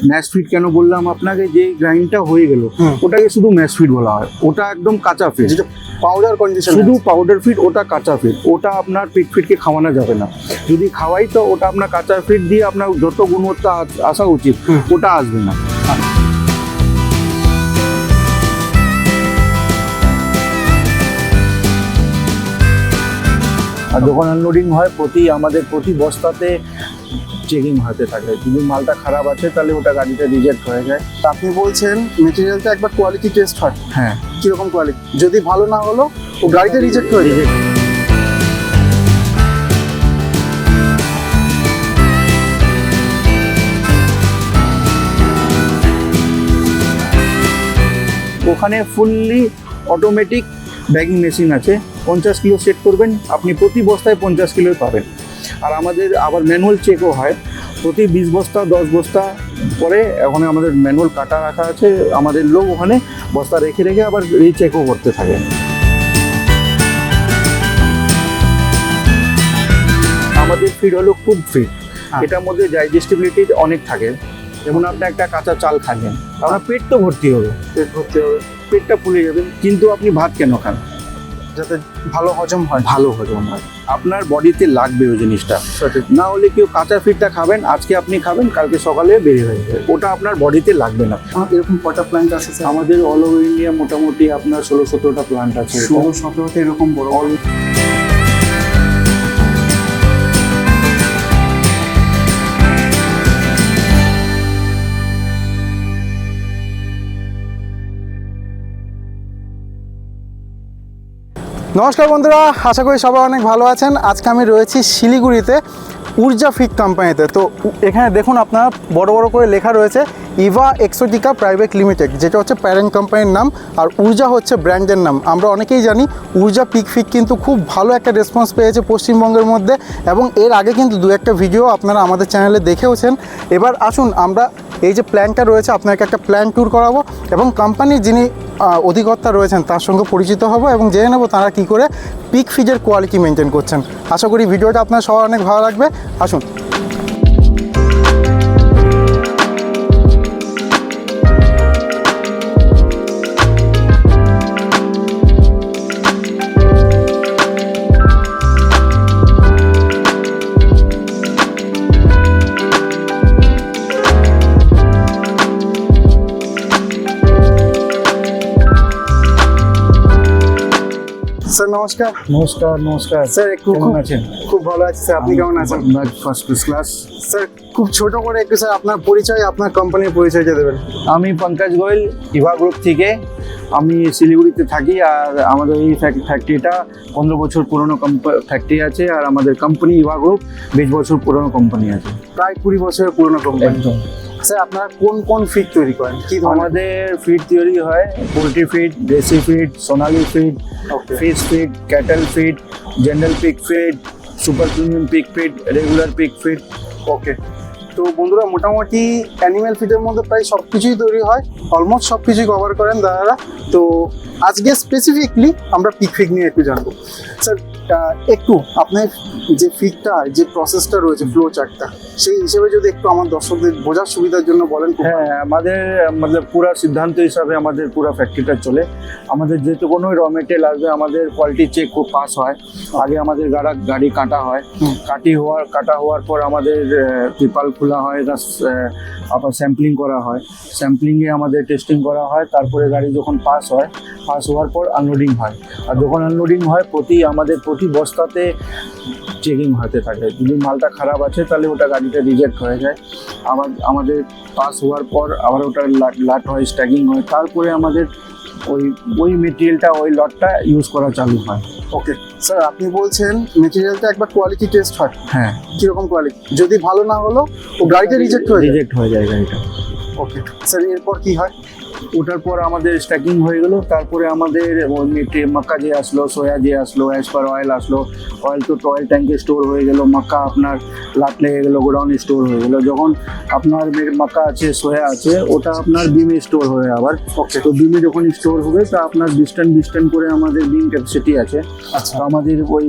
Mash fit কেন বললাম আপনাকে? যে গ্রাইন্ডটা হয়ে গেল ওটাকে শুধু ম্যাশ ফিট বলা হয়। ওটা একদম কাঁচা ফিট পাউডার কন্ডিশন শুধু পাউডার ফিট ওটা কাঁচা ফিট ওটা আপনার পিক ফিটকে খাওয়ানো যাবে না। যদি খাওয়াই তো ওটা আপনার কাঁচা ফিট দিয়ে আপনার যত গুণবত্তা আসা উচিত ওটা আসবে না। আর যখন আনলোডিং হয় প্রতি আমাদের প্রতি বস্তাতে চেকিং হতে থাকে। যদি মালটা খারাপ আছে তাহলে ওটা গাড়িতে রিজেক্ট হয়ে যায়। আপনি বলছেন মেটেরিয়ালটা একবার কোয়ালিটি টেস্ট হয়। হ্যাঁ। কীরকম কোয়ালিটি যদি ভালো না হলো ও গাড়িতে রিজেক্ট হয়ে রিজেক্ট ওখানে ফুললি অটোমেটিক ব্যাগিং মেশিন আছে। পঞ্চাশ কিলো সেট করবেন। আপনি প্রতি বস্তায় পঞ্চাশ কিলো পাবেন। আর আমাদের আবার ম্যানুয়াল চেকও হয়। প্রতি বিশ বস্তা দশ বস্তা পরে ওখানে আমাদের ম্যানুয়াল কাটা রাখা আছে। আমাদের লোক ওখানে বস্তা রেখে রেখে আবার রিচেকও করতে থাকে। আমাদের ফিড হলো খুব ফিড হ্যাঁ। এটার মধ্যে ডাইজেস্টিবিলিটি অনেক থাকে। যেমন আপনি একটা কাঁচা চাল খাবেন আপনার পেট তো ভর্তি হবে। পেট ভর্তি হবে। পেটটা ফুলে যাবে। কিন্তু আপনি ভাত কেন খান? যাতে ভালো হজম হয়। ভালো হজম হয়। আপনার বডিতে লাগবে ওই জিনিসটা। সঠিক। না হলে কেউ কাঁচা ফিটটা খাবেন আজকে আপনি খাবেন কালকে সকালে বেরিয়ে হয়ে যাবে। ওটা আপনার বডিতে লাগবে না। এরকম কটা প্ল্যান্ট আছে আমাদের অল ওভার ইন্ডিয়া মোটামুটি আপনার ষোলো সতেরোটা প্লান্ট আছে। ষোলো সতেরোটা এরকম বড়। নমস্কার বন্ধুরা, আশা করি সবাই অনেক ভালো আছেন। আজকে আমি রয়েছি শিলিগুড়িতে উর্জা ফিট কোম্পানিতে। তো এখানে দেখুন আপনার বড় বড় করে লেখা রয়েছে ইভা এক্সোটিকা প্রাইভেট লিমিটেড যেটা হচ্ছে প্যারেন্ট কোম্পানির নাম, আর ঊর্জা হচ্ছে ব্র্যান্ডের নাম। আমরা অনেকেই জানি ঊর্জা পিক ফিক কিন্তু খুব ভালো একটা রেসপন্স পেয়েছে পশ্চিমবঙ্গের মধ্যে, এবং এর আগে কিন্তু দু একটা ভিডিও আপনারা আমাদের চ্যানেলে দেখেওছেন। এবার আসুন, আমরা এই যে প্ল্যানটা রয়েছে, আপনাকে একটা প্ল্যান ট্যুর করাবো, এবং কোম্পানির যিনি অধিকর্তা রয়েছেন, তার সঙ্গে পরিচিত হব, এবং জেনে নেব তারা কী করে পিক ফিজের কোয়ালিটি মেনটেন করছেন। আশা করি ভিডিওটা আপনার সবার অনেক ভালো লাগবে। আসুন। নমস্কার। নমস্কার নমস্কার। স্যার একটু কেমন আছেন? খুব ভালো আছি স্যার। আপনি কেমন আছেন? ফার্স্ট ক্লাস স্যার খুব ছোট করে একটু স্যার আপনার পরিচয় আপনার কোম্পানির পরিচয়টা দেবেন। আমি পঙ্কজ গোয়েল ইভা গ্রুপ থেকে। আমি শিলিগুড়িতে থাকি আর আমাদের এই ফ্যাক্টরিটা পনেরো বছর পুরনো ফ্যাক্টরি আছে আর আমাদের কোম্পানি ইভা গ্রুপ বিশ বছর পুরনো কোম্পানি আছে। প্রায় কুড়ি বছরের পুরনো কোম্পানি স্যার আপনারা কোন কোন ফিড তৈরি করেন? কি আমাদের ফিড তৈরি হয় পোলট্রি ফিড দেশি ফিড সোনালি feed fish fish feed cattle feed general pick feed super premium pick feed regular pick feed okay তো বন্ধুরা মোটামুটি অ্যানিম্যাল ফিডের মধ্যে প্রায় সব কিছুই তৈরি হয়। অলমোস্ট সব কিছুই কভার করেন দাদারা। তো আজকে স্পেসিফিকলি আমরা পিক ফিক নিয়ে একটু জানব। স্যার একটু আপনার যে ফিকটা যে প্রসেসটা রয়েছে ফ্লো চার্টটা সেই হিসেবে যদি একটু আমার দর্শকদের বোঝার সুবিধার জন্য বলেন হ্যাঁ আমাদের মতলব পুরো সিদ্ধান্ত হিসাবে আমাদের পুরো ফ্যাক্টরিটা চলে। আমাদের যেহেতু কোনো র মেটেরিয়াল আসবে আমাদের কোয়ালিটি চেক খুব পাস হয়। আগে আমাদের গাড়া গাড়ি কাটা হয়। কাটি হওয়ার কাটা হওয়ার পর আমাদের পিপাল খোলা হয় আবার স্যাম্পলিং করা হয়। স্যাম্পলিংয়ে আমাদের টেস্টিং করা হয় তারপরে গাড়ি যখন পাস হয় পাস হওয়ার পর আনলোডিং হয়। আর যখন আনলোডিং হয় প্রতি আমাদের প্রতি বস্তাতে চেকিং হতে থাকে। যদি মালটা খারাপ আছে তাহলে ওটা গাড়িটা রিজেক্ট হয়ে যায়। আমার আমাদের পাস হওয়ার পর আবার ওটা লাট- লাট হয় স্ট্যাগিং হয়। তারপরে আমাদের ওই ওই মেটেরিয়ালটা ওই লটটা ইউজ করা চালু হয়। ওকে স্যার আপনি বলছেন মেটেরিয়ালটা একবার কোয়ালিটি টেস্ট হয়। হ্যাঁ। কীরকম কোয়ালিটি যদি ভালো না হলো ও গাড়িটা রিজেক্ট হয়ে রিজেক্ট হয়ে যায় গাড়িটা। ওকে স্যার এরপর কি হয়? ওটার পর আমাদের স্ট্যাকিং হয়ে গেল। তারপরে আমাদের ওই মেটে মাক্কা যে আসলো সোয়া যে আসলো অ্যাজ পার অয়েল আসলো অয়েল তো অয়েল ট্যাঙ্কে স্টোর হয়ে গেল। মাক্কা আপনার লাট লেগে গেলো গোডাউনে স্টোর হয়ে গেলো। যখন আপনার মাক্কা আছে সোয়া আছে ওটা আপনার বিমে স্টোর হয়ে আবার। ওকে তো বিমে যখন স্টোর হবে তা আপনার ডিস্টেন্স ডিস্টেন্স করে আমাদের বিম ক্যাপাসিটি আছে। আচ্ছা। আমাদের ওই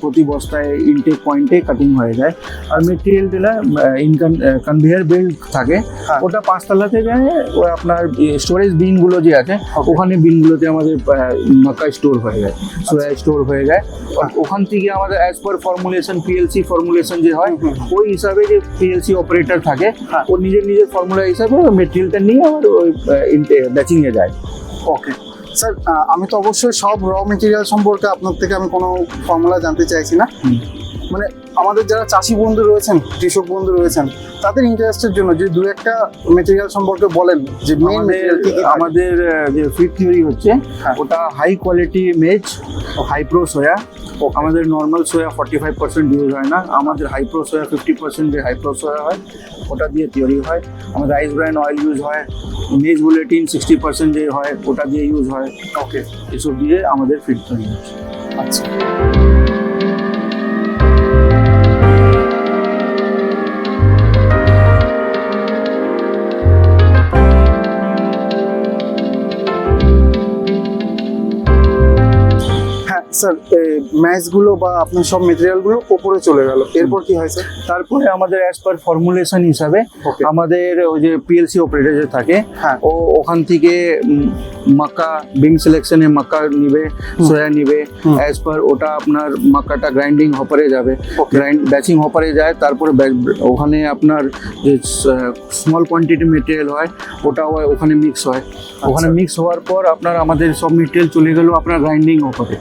প্রতি বস্তায় ইনটেক পয়েন্টে কাটিং হয়ে যায়। আর মেটেরিয়াল ইনকাম কনভেয়ার বেল্ট থাকে। হ্যাঁ। ওটা পাঁচতলাতে যায় ওই আপনার স্টোরেজ বিনগুলো যে আছে ওখানে বিনগুলোতে আমাদের মাক্কা স্টোর হয়ে যায় সোয়া স্টোর হয়ে যায়। আর ওখান থেকে আমাদের as per formulation PLC formulation যে হয় ওই হিসাবে যে পিএলসি অপারেটর থাকে হ্যাঁ। ও নিজের নিজের ফর্মুলা হিসাবে মেটেরিয়ালটা নিয়ে আবার ওই ব্যাচিংয়ে যায়। ওকে স্যার আমি তো অবশ্যই সব র মেটেরিয়াল সম্পর্কে আপনার থেকে আমি কোনো ফর্মুলা জানতে চাইছি না। মানে আমাদের যারা চাষি বন্ধু রয়েছেন কৃষক বন্ধু রয়েছেন তাদের ইন্টারেস্টের জন্য যে দু একটা মেটেরিয়াল সম্পর্কে বলেন যে মেইন আমাদের যে ফিট থিওরি হচ্ছে হ্যাঁ। ওটা high quality maize high pro soya আমাদের normal soya forty five percent use হয় না আমাদের high pro soya fifty percent যে হাই প্রো সোয়া হয় ওটা দিয়ে থিওরি হয়। আমাদের রাইস ব্র্যান্ড অয়েল ইউজ হয় মেজ বুলেটিন সিক্সটি পার্সেন্ট যে হয় ওটা দিয়ে ইউজ হয়। ওকে এসব দিয়ে আমাদের ফিট তৈরি হচ্ছে। আচ্ছা। স্যার ম্যাচগুলো বা আপনার সব মেটেরিয়ালগুলো ওপরে চলে গেল। এরপর কি হয় স্যার? তারপরে আমাদের অ্যাজ পার ফর্মুলেশন হিসাবে আমাদের ওই যে পিএলসি অপারেটর যে থাকে হ্যাঁ। ও ওখান থেকে মাক্কা বিং সিলেকশনে মাক্কা নিবে সোয়া নিবে অ্যাজ পার ওটা আপনার মাক্কাটা গ্রাইন্ডিং হপারে যাবে. গ্রাইন্ড ব্যাচিং হপারে যায় তারপরে ওখানে আপনার যে স্মল কোয়ান্টিটি মেটেরিয়াল হয় ওটা হয় ওখানে মিক্স হয়। ওখানে মিক্স হওয়ার পর আপনার আমাদের সব মেটেরিয়াল চলে গেল আপনার গ্রাইন্ডিং হপারে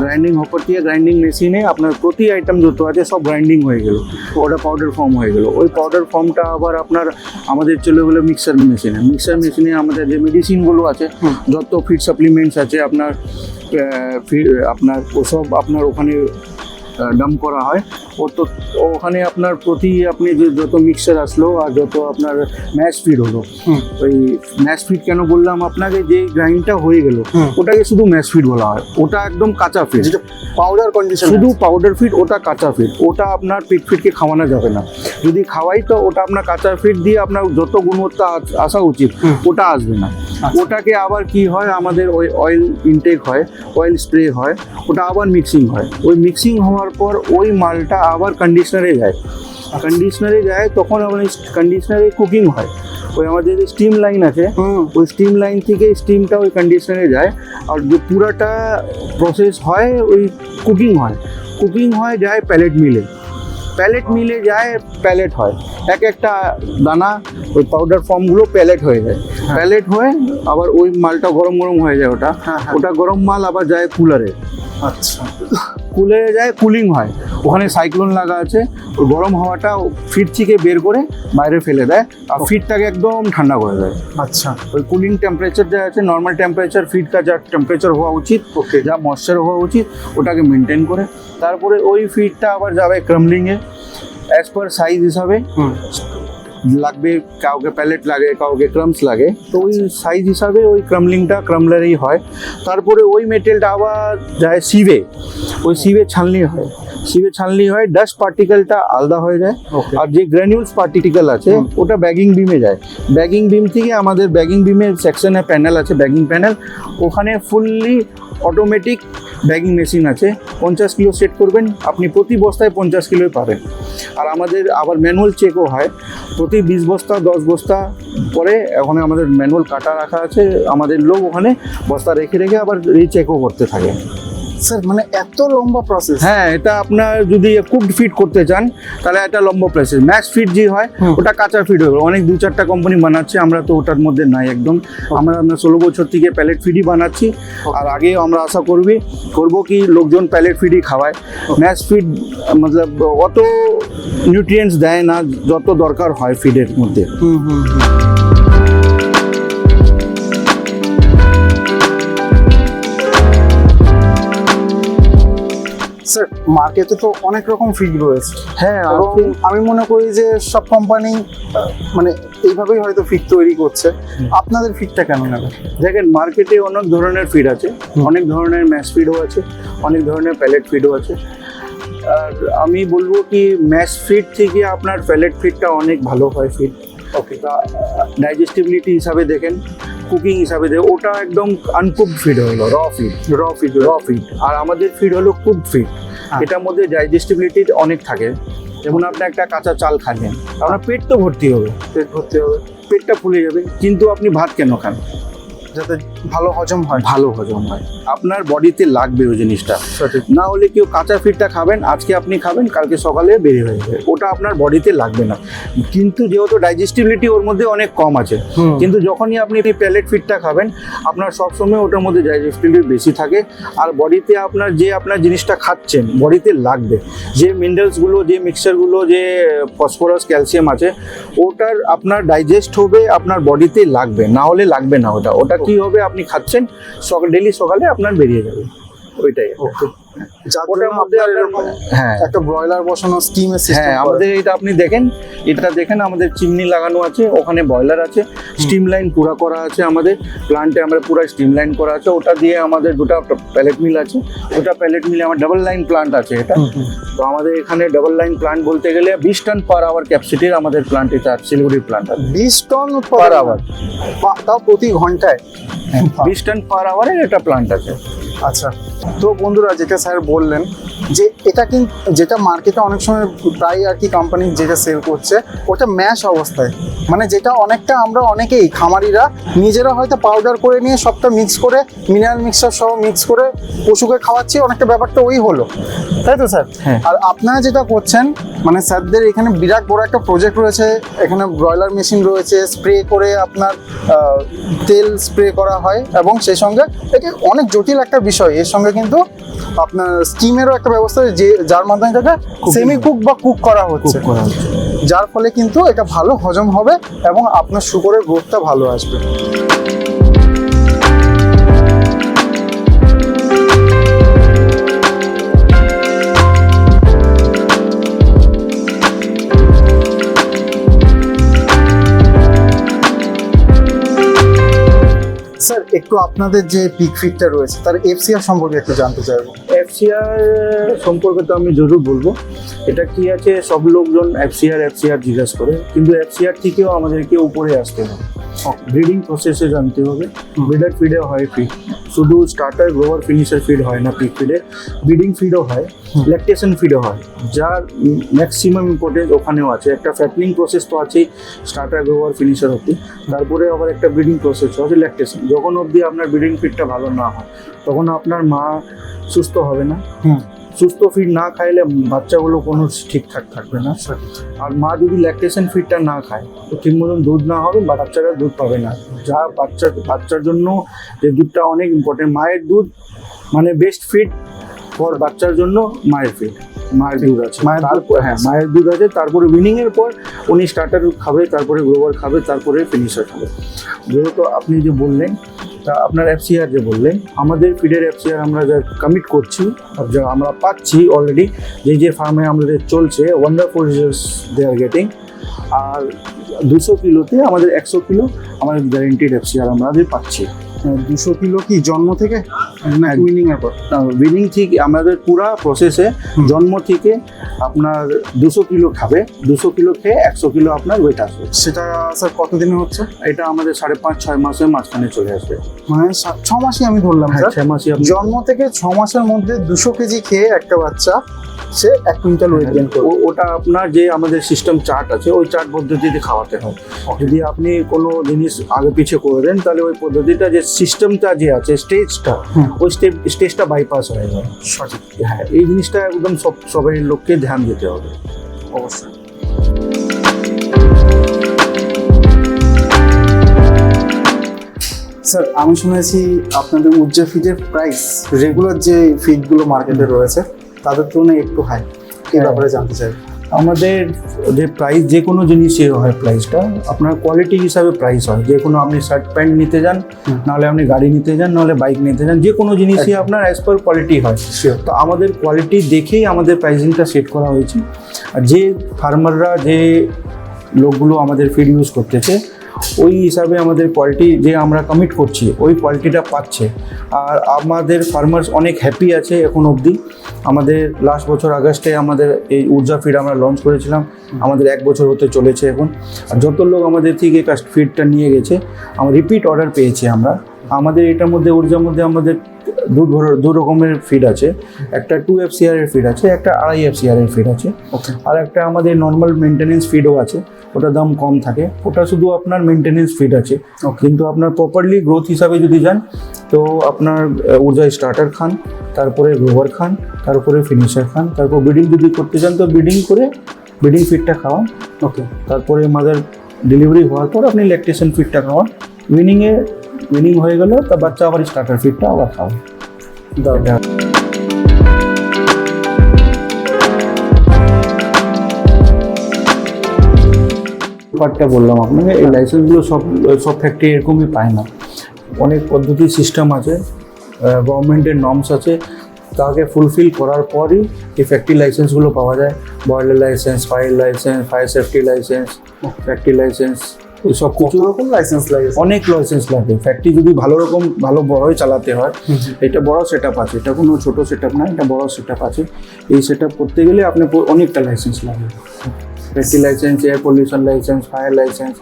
গ্রাইন্ডিং হপার দিয়ে গ্রাইন্ডিং মেশিনে আপনার প্রতি আইটেম যত আছে সব গ্রাইন্ডিং হয়ে গেল। ওটা পাউডার ফর্ম হয়ে গেল। ওই পাউডার ফর্মটা আবার আপনার আমাদের চলে গেলো মিক্সার মেশিনে মিক্সার মেশিনে আমাদের যে মেডিসিনগুলো আছে যত ফিড সাপ্লিমেন্টস আছে আপনার ফি- আপনার ওসব আপনার ওখানে ডাম্প করা হয়। ও তো ওখানে আপনার প্রতি আপনি যে যত মিক্সার আসলো আর যত আপনার ম্যাশ ফিড হলো ওই ম্যাশ ফিড কেন বললাম আপনাকে? যে গ্রাইন্ডটা হয়ে গেল ওটাকে শুধু ম্যাশ ফিড বলা হয়। ওটা একদম কাঁচা ফিড যেটা পাউডার কন্ডিশন শুধু পাউডার ফিড ওটা কাঁচা ফিড ওটা আপনার পিট ফিটকে খাওয়ানো যাবে না। যদি খাওয়াই তো ওটা আপনার কাঁচা ফিড দিয়ে আপনার যত গুণবত্তা আসা উচিত ওটা আসবে না। আচ্ছা। ওটাকে আবার কি হয়? আমাদের ওই অয়েল ইনটেক হয় অয়েল স্প্রে হয় ওটা আবার মিক্সিং হয়। ওই মিক্সিং হওয়ার পর ওই মালটা আবার কন্ডিশনারে যায়। কন্ডিশনারে যায় তখন আবার কন্ডিশনারে কুকিং হয়। ওই আমাদের যে স্টিম লাইন আছে ওই স্টিম লাইন থেকে স্টিমটা ওই কন্ডিশনারে যায়। আর যে পুরাটা প্রসেস হয় ওই কুকিং হয়। কুকিং হয় যায় প্যালেট মিলে প্যালেট মিলে যায় প্যালেট হয়। এক একটা দানা ওই পাউডার ফর্মগুলো প্যালেট হয়ে যায়। প্যালেট হয়ে আবার ওই মালটা গরম গরম হয়ে যায় ওটা। হ্যাঁ, হ্যাঁ। ওটা গরম মাল আবার যায় কুলারে আচ্ছা। কুলারে যায় কুলিং হয়। ওখানে সাইক্লোন লাগা আছে গরম হাওয়াটা ফিট থেকে বের করে বাইরে ফেলে দেয় আর ফিটটাকে একদম ঠান্ডা করে দেয়। আচ্ছা। ওই কুলিং টেম্পারেচার যা আছে নর্মাল টেম্পারেচার ফিটটা যা টেম্পারেচার হওয়া উচিত ওকে যা ময়শ্চার হওয়া উচিত ওটাকে মেনটেন করে। তারপরে ওই ফিডটা আবার যাবে ক্রামলিংয়ে অ্যাজ পার সাইজ হিসাবে। লাগবে কাউকে প্যালেট লাগে কাউকে ক্রামস লাগে। তো ওই সাইজ হিসাবে ওই ক্রামলিংটা ক্রামলারেই হয়। তারপরে ওই মেটেরিয়ালটা আবার যায় সিভে ওই সিভে ছালনি হয়। সিভে ছালনি হয় ডাস্ট পার্টিকেলটা আলাদা হয়ে যায়। আর যে গ্র্যানিউলস পার্টিকেল আছে ওটা ব্যাগিং বিমে যায়। ব্যাগিং বিম থেকে আমাদের ব্যাগিং বিমের সেকশনে প্যানেল আছে ব্যাগিং প্যানেল ওখানে ফুললি অটোমেটিক ব্যাগিং মেশিন আছে। পঞ্চাশ কিলো সেট করবেন, আপনি প্রতি বস্তায় পঞ্চাশ কিলোই পাবেন। আর আমাদের আবার ম্যানুয়াল চেকও হয়। প্রতি বিশ বস্তা, দশ বস্তা পরে ওখানে আমাদের ম্যানুয়াল কাটা রাখা আছে। আমাদের লোক ওখানে বস্তা রেখে রেখে আবার রিচেকও করতে থাকে। স্যার মানে এত লম্বা প্রসেস হ্যাঁ এটা আপনার যদি কুকড ফিট করতে চান তাহলে একটা লম্বা প্রসেস ম্যাক্স ফিট যে হয় ওটা কাঁচা ফিট হবে। অনেক দু চারটা কোম্পানি বানাচ্ছে আমরা তো ওটার মধ্যে নাই একদম। আমরা আমরা ষোলো বছর থেকে প্যালেট ফিডই বানাচ্ছি। আর আগে আমরা আশা করবি করব কি লোকজন প্যালেট ফিডই খাওয়ায়। ম্যাক্স ফিড মতলব অত নিউট্রিয়েন্টস দেয় না যত দরকার হয় ফিডের মধ্যে। হুম হুম। মার্কেটে তো অনেক রকম ফিড রয়েছে। হ্যাঁ এবং আমি মনে করি যে সব কোম্পানি মানে এইভাবেই হয়তো ফিড তৈরি করছে। আপনাদের ফিডটা কেন নেবে দেখেন মার্কেটে অনেক ধরনের ফিড আছে। অনেক ধরনের ম্যাশ ফিডও আছে অনেক ধরনের প্যালেট ফিডও আছে। আর আমি বলব কি ম্যাশ ফিড থেকে আপনার প্যালেট ফিডটা অনেক ভালো হয় ফিড ওকে ডাইজেস্টিবিলিটি হিসাবে দেখেন কুকিং হিসাবে দেখেন ওটা একদম আনকুক ফিড হলো র ফিড র ফিড র ফিড আর আমাদের ফিড হলো কুক ফিড হ্যাঁ। এটার মধ্যে ডাইজেস্টিবিলিটি অনেক থাকে। যেমন আপনি একটা কাঁচা চাল খাবেন আপনার পেট তো ভর্তি হবে। পেট ভর্তি হবে। পেটটা ফুলে যাবে কিন্তু আপনি ভাত কেন খান? যাতে ভালো হজম হয়। ভালো হজম হয়। আপনার বডিতে লাগবে ওই জিনিসটা। না হলে কেউ কাঁচা ফিটটা খাবেন আজকে আপনি খাবেন কালকে সকালে বেরিয়ে হয়ে যাবে। ওটা আপনার বডিতে লাগবে না। কিন্তু যেহেতু ডাইজেস্টিবিলিটি ওর মধ্যে অনেক কম আছে কিন্তু যখনই আপনি এই প্যালেট ফিটটা খাবেন আপনার সবসময় ওটার মধ্যে ডাইজেস্টিবিলিটি বেশি থাকে। আর বডিতে আপনার যে আপনার জিনিসটা খাচ্ছেন বডিতে লাগবে। যে মিনারেলসগুলো যে মিক্সচারগুলো যে ফসফরাস ক্যালসিয়াম আছে ওটার আপনার ডাইজেস্ট হবে আপনার বডিতে লাগবে। না হলে লাগবে না ওটা। ওটা কি হবে আপনি খাচ্ছেন সকাল ডেলি সকালে আপনার বেরিয়ে যাবে। ওইটাই। ওকে ওটার মধ্যে হ্যাঁ। একটা ব্রয়লার বসানো সিস্টেম হ্যাঁ আমাদের এটা আপনি দেখেন এটা দেখেন আমাদের চিমনি লাগানো আছে ওখানে বয়লার আছে স্টিম লাইন পুরা করা আছে আমাদের প্লান্টে আমরা পুরো স্টিম লাইন করা আছে ওটা দিয়ে আমাদের দুটো প্যালেট মিল আছে প্যালেট মিলে আমার ডাবল লাইন প্লান্ট আছে এটা। তো আমাদের এখানে ডাবল লাইন প্লান্ট বলতে গেলে বিশ টন পার আওয়ার ক্যাপাসিটির আমাদের প্লান্ট এটা শিলিগুড়ির প্লান্ট আছে। বিশ টন পার আওয়ার তাও প্রতি ঘন্টায়? বিশ টন পার আওয়ারের এটা প্লান্ট আছে। আচ্ছা। তো বন্ধুরা যেটা স্যার বললেন যে এটা কিন্তু যেটা মার্কেটে অনেক সময় প্রায় আর কি কোম্পানি যেটা সেল করছে ওটা ম্যাশ অবস্থায়। মানে যেটা অনেকটা আমরা অনেকেই খামারিরা নিজেরা হয়তো পাউডার করে নিয়ে সবটা মিক্স করে মিনারেল মিক্সচার সহ মিক্স করে পশুকে খাওয়াচ্ছি অনেকটা ব্যাপারটা ওই হলো। তাই তো স্যার? হ্যাঁ। আর আপনারা যেটা করছেন মানে স্যারদের এখানে বিরাট বড় একটা প্রজেক্ট রয়েছে এখানে ব্রয়লার মেশিন রয়েছে স্প্রে করে আপনার তেল স্প্রে করা হয় এবং সেই সঙ্গে এটা অনেক জটিল একটা বিষয় এর সঙ্গে কিন্তু আপনার স্টিমেরও একটা ব্যবস্থা যে যার মাধ্যমে এটাকে সেমি কুক বা কুক করা হচ্ছে। যার ফলে কিন্তু এটা ভালো হজম হবে এবং আপনার শুকরের গ্রোথটা ভালো আসবে। স্যার একটু আপনাদের যে পিক ফিটটা রয়েছে তার এফসিআর সম্পর্কে একটু জানতে চাইব। এফসিআর সম্পর্কে তো আমি জরুর বলব। এটা কি আছে? সব লোকজন এফসিআর এফসিআর জিজ্ঞাসা করে। কিন্তু এফসিআর থেকেও আমাদেরকে উপরে আসতে হবে। ব্রিডিং প্রসেসে জানতে হবে। ব্রিডার ফিডে হয় ফিড শুধু স্টার্টার গ্রোয়ার ফিনিশার ফিড হয় না পিক ফিডে ব্রিডিং ফিডও হয় ল্যাকটেশন ফিডও হয়। যার ম্যাক্সিমাম ইম্পর্টেন্স ওখানেও আছে। একটা ফ্যাটনিং প্রসেস তো আছেই স্টার্টার গ্রোয়ার ফিনিশার অব্দি তারপরে আবার একটা ব্রিডিং প্রসেস আছে ল্যাকটেশন যখন অবধি আপনার ব্রিডিং ফিডটা ভালো না হয়, তখন আপনার মা সুস্থ হবে না। সুস্থ ফিড না খাইলে বাচ্চাগুলো কোনো ঠিকঠাক থাকবে না। আর মা যদি ল্যাকটেশন ফিডটা না খায় তো ঠিক মতন দুধ না হবে বা বাচ্চারা দুধ পাবে না। যা বাচ্চা বাচ্চার জন্য যে দুধটা অনেক ইম্পর্টেন্ট মায়ের দুধ মানে বেস্ট ফিড ফর বাচ্চার জন্য মায়ের ফিড মায়ের দুধ আছে। মায়ের তারপর হ্যাঁ মায়ের দুধ আছে তারপরে উইনিংয়ের পর উনি স্টার্টার খাবে তারপরে গ্লোবার খাবে তারপরে ফিনিশার খাবে। যেহেতু আপনি যে বললেন তা আপনার এফসিআর যে বললেন, আমাদের ফিডের এফসিআর আমরা যা কমিট করছি যা আমরা পাচ্ছি অলরেডি যে যে ফার্মে আমাদের চলছে wonderful results they are getting আর দুশো কিলোতে আমাদের একশো কিলো আমাদের গ্যারেন্টিড এফসিআর আমাদের পাচ্ছি। দুশো কিলো কি জন্ম থেকে? না উইনিং এর পর? উইনিং থেকে আমাদের পুরা প্রসেসে জন্ম থেকে আপনার দুশো কিলো খাবে দুশো কিলো খেয়ে একশো কিলো আপনার ওয়েট আসবে। সেটা স্যার কতদিনে হচ্ছে? এটা আমাদের সাড়ে পাঁচ ছয় মাসের মাঝখানে চলে আসবে। মানে ছ মাসই আমি ধরলাম হ্যাঁ ছয় মাসে আপনি জন্ম থেকে ছ মাসের মধ্যে দুশো কেজি খেয়ে একটা বাচ্চা সে এক কুইন্টাল ওয়েট গেন করবে। ওটা আপনার যে আমাদের সিস্টেম চার্ট আছে ওই চার্ট পদ্ধতিতে খাওয়াতে হয় যদি আপনি কোনো জিনিস আগে পিছে করে দেন তাহলে ওই পদ্ধতিটা যে সিস্টেমটা যে আছে স্টেজটা হুম। ওই স্টেপ স্টেজটা বাইপাস হয়ে যায়। সঠিক। হ্যাঁ এই জিনিসটা একদম সব সবাই লোককে ধ্যান দিতে হবে। অবশ্যই। স্যার আমি শুনেছি আপনাদের উজ্জা ফিডের প্রাইস রেগুলার যে ফিডগুলো মার্কেটে রয়েছে তাদের তুলনায় একটু হাই এই হ্যাঁ। ব্যাপারে জানতে চাই। আমাদের যে প্রাইস যে কোনো জিনিসই হয় প্রাইসটা আপনার কোয়ালিটি হিসাবে প্রাইস হয়। যে কোনো আপনি শার্ট প্যান্ট নিতে যান নাহলে আপনি গাড়ি নিতে যান নাহলে বাইক নিতে যান যে কোনো জিনিসই আপনার অ্যাজ পার কোয়ালিটি হয়. তো আমাদের কোয়ালিটি দেখেই আমাদের প্রাইসিংটা সেট করা হয়েছে। আর যে ফার্মাররা যে লোকগুলো আমাদের ফিড ইউজ করতেছে ওই হিসাবে আমাদের কোয়ালিটি যে আমরা কমিট করছি, ওই কোয়ালিটিটা পাচ্ছে। আর আমাদের ফার্মার্স অনেক হ্যাপি আছে এখন অবধি। আমাদের লাস্ট বছর আগস্টে আমাদের এই ঊর্জা ফিড আমরা লঞ্চ করেছিলাম। আমাদের এক বছর হতে চলেছে এখন। আর যত লোক আমাদের থেকে ফিডটা নিয়ে গেছে, আমরা রিপিট অর্ডার পেয়েছি আমরা। আমাদের এটার মধ্যে ঊর্জার মধ্যে আমাদের দু দু রকমের ফিড আছে। একটা টু এফ সিআর এর ফিড আছে একটা আড়াই এফ সিআর এর ফিড আছে। ওকে আর একটা আমাদের নর্মাল মেনটেনেন্স ফিডও আছে ওটার দাম কম থাকে। ওটা শুধু আপনার মেনটেনেন্স ফিড আছে। কিন্তু আপনার প্রপারলি গ্রোথ হিসাবে যদি যান তো আপনার ঊর্জা স্টার্টার খান তারপরে গ্রোভার খান তারপরে ফিনিশার খান তারপর ব্রিডিং যদি করতে চান তো ব্রিডিং করে ব্রিডিং ফিডটা খাওয়ান। ওকে তারপরে মাদার ডেলিভারি হওয়ার পর আপনি ল্যাকটেশন ফিডটা খাওয়ান। উইনিংয়ে উইনিং হয়ে গেল তা বাচ্চা আবার স্টার্টার ফিডটা আবার এটা ব্যাপারটা বললাম আপনাকে এই লাইসেন্সগুলো সব সব ফ্যাক্টরি এরকমই পায় না। অনেক পদ্ধতি সিস্টেম আছে গভর্নমেন্টের নর্মস আছে। তাকে ফুলফিল করার পরই এই ফ্যাক্টরি লাইসেন্সগুলো পাওয়া যায়। Boiler licence fire licence fire safety licence factory licence এইসব কত রকম লাইসেন্স লাগে অনেক লাইসেন্স লাগে। ফ্যাক্টরি যদি ভালো রকম ভালো বড়ই চালাতে হয় এটা বড় সেট আছে। এটা কোনো ছোট সেট না এটা বড় সেট আছে। এই সেট করতে গেলে আপনার অনেকটা লাইসেন্স লাগে। Factory licence air pollution licence fire licence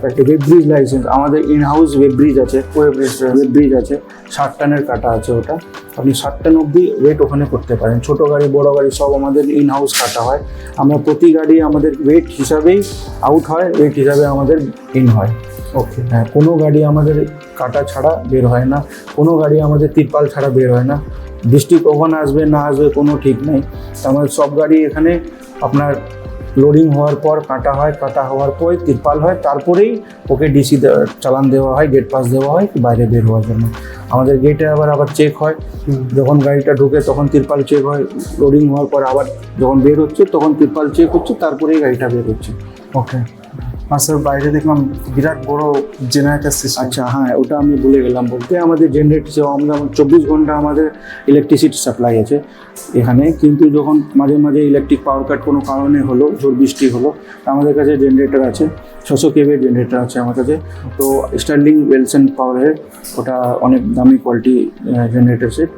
factory weighbridge licence আমাদের ইন হাউস ওয়েব ব্রিজ আছে ওয়েব ব্রিজ ওয়েব ব্রিজ আছে। ষাট টানের কাটা আছে ওটা। আপনি ষাট টান অবধি ওয়েট ওখানে করতে পারেন। ছোট গাড়ি বড় গাড়ি সব আমাদের ইন হাউস কাটা হয়। আমরা প্রতি গাড়ি আমাদের ওয়েট হিসাবেই আউট হয় ওয়েট হিসাবে আমাদের ইন হয়। ওকে হ্যাঁ কোনো গাড়ি আমাদের কাটা ছাড়া বের হয় না। কোনো গাড়ি আমাদের তিরপাল ছাড়া বের হয় না। বৃষ্টি কখন আসবে না আসবে কোনো ঠিক নেই। আমাদের সব গাড়ি এখানে আপনার লোডিং হওয়ার পর কাটা হয় কাটা হওয়ার পর তিরপাল হয় তারপরেই ওকে ডিসি চালান দেওয়া হয় গেট পাস দেওয়া হয় বাইরে বের হওয়ার জন্য। আমাদের গেটে আবার আবার চেক হয়। যখন গাড়িটা ঢুকে তখন তিরপাল চেক হয়। লোডিং হওয়ার পর আবার যখন বের হচ্ছে তখন তিরপাল চেক হচ্ছে তারপরেই গাড়িটা বের হচ্ছে। ওকে আর স্যার বাইরে দেখলাম বিরাট বড় জেনারেটার সিস্টেম আচ্ছা হ্যাঁ ওটা আমি ভুলে গেলাম। বলতে আমাদের জেনারেটর আমরা চব্বিশ ঘণ্টা আমাদের ইলেকট্রিসিটি সাপ্লাই আছে এখানে, কিন্তু যখন মাঝে মাঝে ইলেকট্রিক পাওয়ার কাট কোনো কারণে হলো ঝড় বৃষ্টি হলো আমাদের কাছে জেনারেটর আছে, ছশো কেভের জেনারেটর আছে আমার কাছে। তো স্টার্লিং ওয়েলসন পাওয়ারের ওটা অনেক দামি কোয়ালিটি জেনারেটর সেট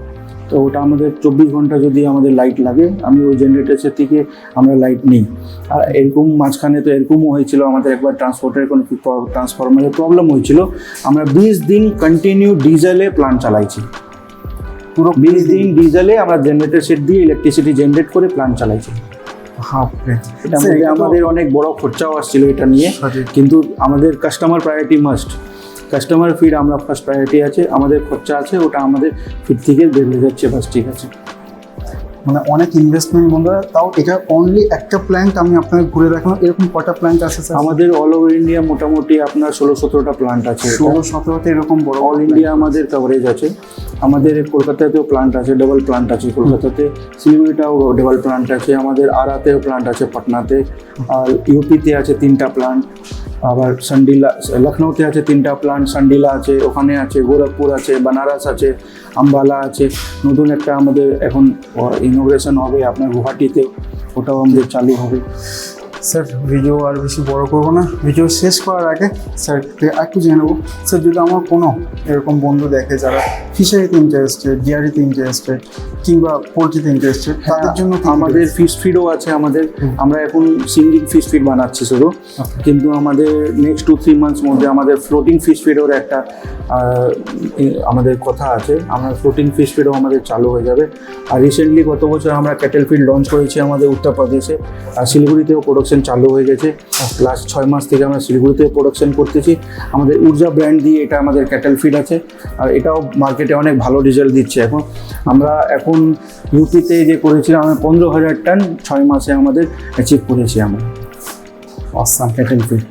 তো ওটা আমাদের চব্বিশ ঘণ্টা যদি আমাদের লাইট লাগে আমি ওই জেনারেটর থেকে আমরা লাইট নিই। আর এরকম মাঝখানে তো এরকমও হয়েছিল আমাদের একবার ট্রান্সপোর্টের কোনো ট্রান্সফরমারের প্রবলেম হয়েছিল। আমরা বিশ দিন কন্টিনিউ ডিজেলে প্ল্যান্ট চালাইছি। পুরো বিশ দিন। ডিজেলে আমরা জেনারেটর সেট দিয়ে ইলেকট্রিসিটি জেনারেট করে প্ল্যান্ট চালাইছি। আমাদের অনেক বড় খরচাও আসছিল এটা নিয়ে। কিন্তু আমাদের customer priority must customer feed আমরা ফার্স্ট প্রায়োরিটি আছে আমাদের খরচা আছে ওটা আমাদের ফিড থেকে বেরিয়ে যাচ্ছে বাস ঠিক আছে। মানে অনেক ইনভেস্টমেন্ট বন্ধুরা তাও এটা অনলি একটা প্ল্যান্ট আমি আপনাকে ঘুরে রাখলাম এরকম কটা প্ল্যান্ট আছে স্যার আমাদের অল ওভার ইন্ডিয়া মোটামুটি আপনার ষোলো সতেরোটা প্ল্যান্ট আছে। ষোলো সতেরোতে এরকম বড় অল ইন্ডিয়া আমাদের কভারেজ আছে। আমাদের কলকাতাতেও প্লান্ট আছে ডাবল প্লান্ট আছে কলকাতাতে। শিলিগুড়িটাও ডাবল প্লান্ট আছে, আমাদের আরাতেও প্লান্ট আছে পাটনাতে। আর ইউপিতে আছে তিনটা প্লান্ট আবার সান্ডিলা লখনৌতে আছে তিনটা প্লান্ট সান্ডিলা আছে, ওখানে আছে, গোরখপুর আছে, বানারস আছে, আম্বালা আছে। নতুন একটা আমাদের এখন ইনোগ্রেশন হবে আপনার গুয়াহাটিতে, ওটাও আমাদের চালু হবে। স্যার ভিডিও আর বেশি বড় করব না। ভিডিও শেষ করার আগে স্যার একটু জেনে নেব। স্যার যদি আমার কোনো এরকম বন্ধু দেখে যারা ফিশারিতে ইন্টারেস্টেড ডিয়ারিতে ইন্টারেস্টেড কিংবা পোলট্রিতে ইন্টারেস্টেড তাদের জন্য আমাদের ফিশ ফিডও আছে আমাদের। আমরা এখন সিঙ্গিং ফিশ ফিড বানাচ্ছি শুধু। কিন্তু আমাদের নেক্সট টু থ্রি মান্থস মধ্যে আমাদের ফ্লোটিং ফিশ ফিডের একটা আমাদের কথা আছে। আমরা ফ্লোটিং ফিশ ফিডও আমাদের চালু হয়ে যাবে। আর রিসেন্টলি গত বছর আমরা ক্যাটেল ফিড লঞ্চ করেছি আমাদের উত্তরপ্রদেশে আর শিলিগুড়িতেও প্রোডাকশন চালু হয়ে গেছে। লাস্ট ছয় মাস থেকে আমরা শিলিগুড়িতে প্রোডাকশন করতেছি। আমাদের উর্জা ব্র্যান্ড দিয়ে এটা আমাদের ক্যাটেল ফিড আছে। আর এটাও মার্কেটে অনেক ভালো রেজাল্ট দিচ্ছে এখন। আমরা এখন ইউপিতে যে করেছিলাম আমরা পনেরো হাজার টান ছয় মাসে আমাদের অ্যাচিভ করেছি আমরা। অসাম ক্যাটেল ফিড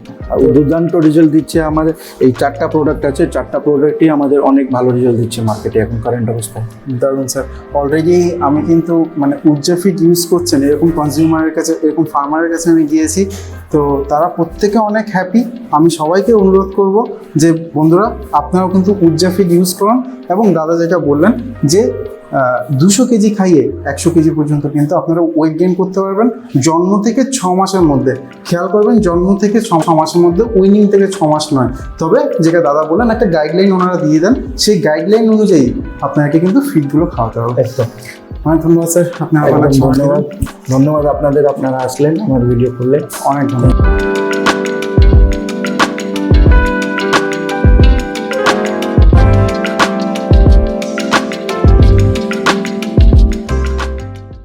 দুর্দান্ত রেজাল্ট দিচ্ছে আমাদের এই চারটা প্রোডাক্ট আছে, চারটা প্রোডাক্টই আমাদের অনেক ভালো রেজাল্ট দিচ্ছে মার্কেটে এখন কারেন্ট অবস্থায়। দারুণ স্যার অলরেডি আমি কিন্তু মানে উর্জা ফিট ইউজ করছেন, এরকম কনজিউমারের কাছে, এরকম ফার্মারের কাছে আমি গিয়েছি, তো তারা প্রত্যেকে অনেক হ্যাপি আমি সবাইকে অনুরোধ করব যে বন্ধুরা, আপনারাও কিন্তু উর্জা ফিট ইউজ করুন এবং দাদা যেটা বললেন যে দুশো কেজি খাইয়ে একশো কেজি পর্যন্ত কিন্তু আপনারা ওয়েট গেইন করতে পারবেন। জন্ম থেকে ছ মাসের মধ্যে। খেয়াল করবেন জন্ম থেকে ছ মাসের মধ্যে উইনিং থেকে ছ মাস নয়। তবে যেটা দাদা বললেন একটা গাইডলাইন ওনারা দিয়ে দেন। সেই গাইডলাইন অনুযায়ী আপনাকে কিন্তু ফিডগুলো খাওয়াতে হবে। একদম। অনেক ধন্যবাদ স্যার আপনার ধন্যবাদ। ধন্যবাদ আপনাদের আপনারা আসলেন আমার ভিডিও করলে অনেক ধন্যবাদ।